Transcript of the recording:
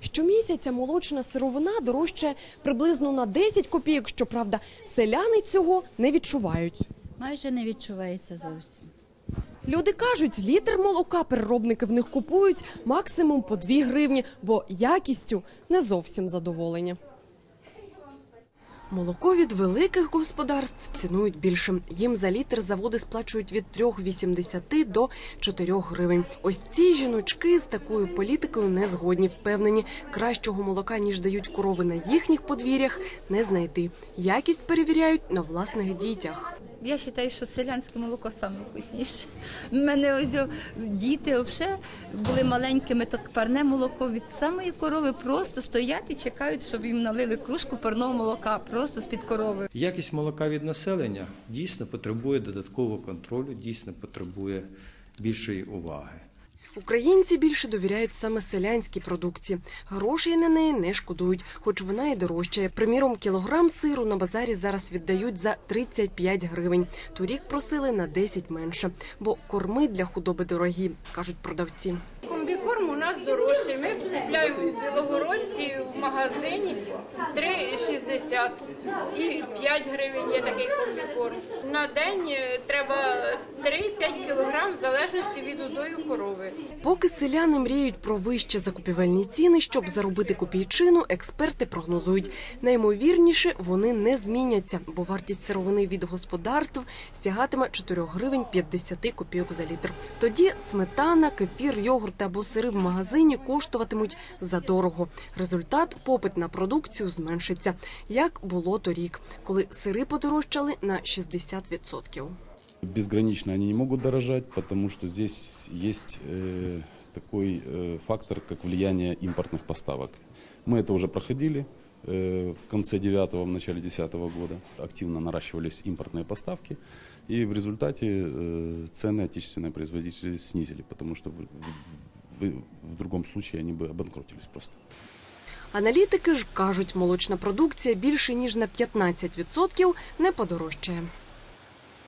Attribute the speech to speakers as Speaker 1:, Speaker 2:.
Speaker 1: Щомісяця молочна сировина дорожчає приблизно на 10 копійок. Щоправда, селяни цього не відчувають.
Speaker 2: Майже не відчувається зовсім.
Speaker 1: Люди кажуть, літр молока переробники в них купують максимум по 2 гривні, бо якістю не зовсім задоволені. Молоко від великих господарств цінують більше. Їм за літр заводи сплачують від 3,80 до 4 гривень. Ось ці жіночки з такою політикою не згодні. Впевнені, кращого молока, ніж дають корови на їхніх подвір'ях, не знайти. Якість перевіряють на власних дітях.
Speaker 3: Я вважаю, що селянське молоко саме вкусніше. У мене ось діти взагалі були маленькими, то парне молоко від самої корови просто стоять і чекають, щоб їм налили кружку парного молока просто з-під корови.
Speaker 4: Якість молока від населення дійсно потребує додаткового контролю, дійсно потребує більшої уваги.
Speaker 1: Українці більше довіряють саме селянській продукції. Грошей на неї не шкодують, хоч вона і дорожчає. Приміром, кілограм сиру на базарі зараз віддають за 35 гривень. Торік просили на 10 менше, бо корми для худоби дорогі, кажуть продавці.
Speaker 5: Комбікорм у нас дорожчий. Ми купляємо в Білогородці магазині 3,60 і 5 гривень є такий комбікорм. На день е, треба 3-5 кілограм в залежності від удою корови.
Speaker 1: Поки селяни мріють про вищі закупівельні ціни, щоб заробити копійчину, експерти прогнозують. Наймовірніше, вони не зміняться, бо вартість сировини від господарств сягатиме 4 гривень 50 копійок за літр. Тоді сметана, кефір, йогурт або сири в магазині коштуватимуть задорого. Результат попит на продукцію зменшиться, як було торік, коли сири подорожчали на 60%.
Speaker 6: Безгранично они не могут дорожать, потому что здесь есть э, такой э, фактор, как влияние импортных поставок. Мы это уже проходили э, в конце 9 в начале 10 года. Активно наращивались импортные поставки, и в результате э, цены отечественные производители снизили, потому что в, в- в другом случае они бы обанкротились просто.
Speaker 1: Аналітики ж кажуть, молочна продукція більше ніж на 15% не подорожчає.